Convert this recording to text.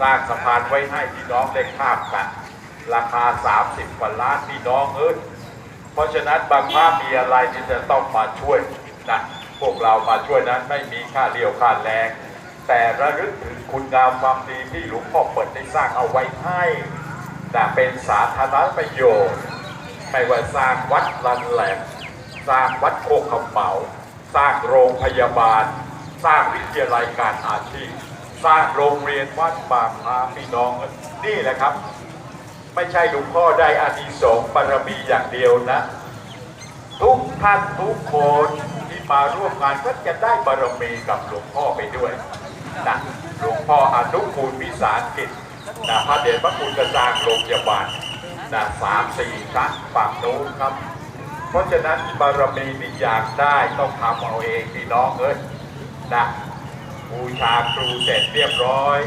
สร้างสะพานไว้ให้พี่น้องได้ข้ามกัน ราคา 30กว่าล้านพี่น้องเอ้ยเพราะฉะนั้นบางภาคมีอะไรที่จะต้องมาช่วยนะพวกเรามาช่วยนั้นไม่มีค่าเลี้ยวค่าแรง แต่ระลึกถึงคุณงามความดีที่หลวงพ่อเปิดได้สร้างเอาไว้ให้นะเป็นสาธารณประโยชน์ไม่ว่าสร้างวัดลันแหลมสร้างวัดโคกขมเหมา สร้างโรงพยาบาล สร้างวิทยาลัยการอาชีพ สร้างโรงเรียนวัดบางพาพี่น้องนี่แหละครับ ไม่ใช่หลวงพ่อได้อานิสงส์บารมีอย่างเดียวนะ ทุกท่านทุกคนที่มาร่วมงานก็จะได้บารมีกับหลวงพ่อไปด้วยนะหลวงพ่ออนุคูลวิสารกิจนะพระเดชพระคุณกระสร้างโรงพยาบาลนะสามสี่ครั้งฝั่งโน้นครับ เพราะฉะนั้นบารมีที่อยากได้ต้องทำเอาเองพี่น้องเอ้ยนะ บูชาครูเสร็จเรียบร้อย